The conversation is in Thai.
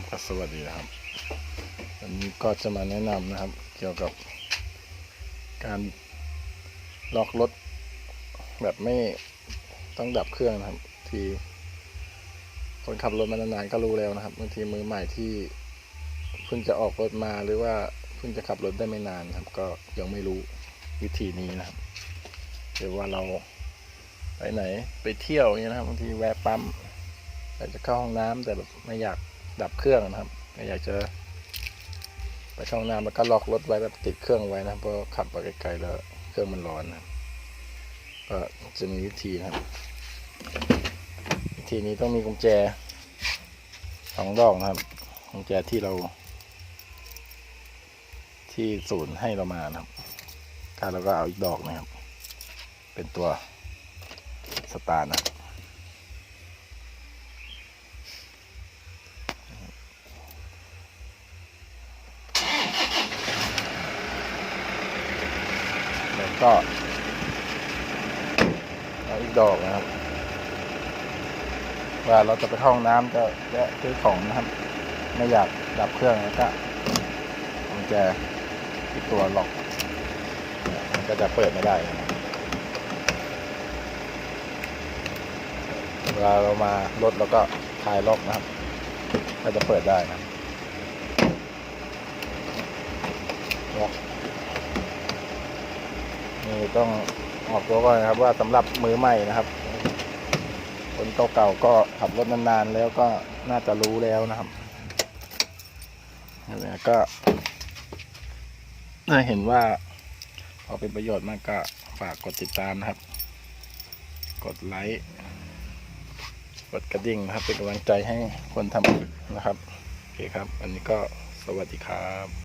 ครับก็สวัสดีนะครับ วันนี้ก็จะมาแนะนำนะครับ เกี่ยวกับการล็อกรถแบบไม่ต้องดับเครื่องนะครับ ทีคนขับรถมานานๆก็รู้แล้วนะครับบางทีมือใหม่ที่เพิ่งจะออกรถมาหรือว่าเพิ่งจะขับรถได้ไม่นานครับ ก็ยังไม่รู้วิธีนี้นะครับหรือว่าเราไปไหนไปเที่ยวอย่างเงี้ยนะครับบางทีแวะปั๊มอยากจะเข้าห้องน้ำแต่แบบไม่อยาก ดับเครื่องนะครับไม่อยากจะไปเข้าห้องน้ำแล้วก็ล็อกรถไว้แบบติดเครื่องไว้นะเพราะขับไปไกลๆแล้วเครื่องมันร้อนนะก็จะมีวิธีนะครับ วิธีนี้ต้องมีกุญแจสองดอกนะครับกุญแจที่เรา ที่ศูนย์ให้เรามานะครับถ้าเราก็เอาอีกดอกนะครับ เป็นตัวสตาร์นะ แล้วก็เอาอีกดอกนะครับว่าเราจะไปเข้าห้องน้ำจะแวะซื้อของนะครับ ไม่อยากดับเครื่องแล้วก็มันจะที่ตัวล็อกมันก็จะเปิดไม่ได้นะเวลาเรามารถเราก็คลายล็อกนะครับ ก็จะเปิดได้นะล็อก นี่ต้องออกตัวก่อนนะครับว่าสำหรับมือใหม่นะครับ คนเก่าๆก็ขับรถนานๆแล้วก็น่าจะรู้แล้วนะครับแล้วก็ถ้าเห็นว่าพอเป็นประโยชน์มากก็ฝากกดติดตามนะครับ กดไลค์กดกระดิ่งนะครับเป็นกำลังใจให้คนทำนะครับ โอเคครับวันนี้ก็สวัสดีครับ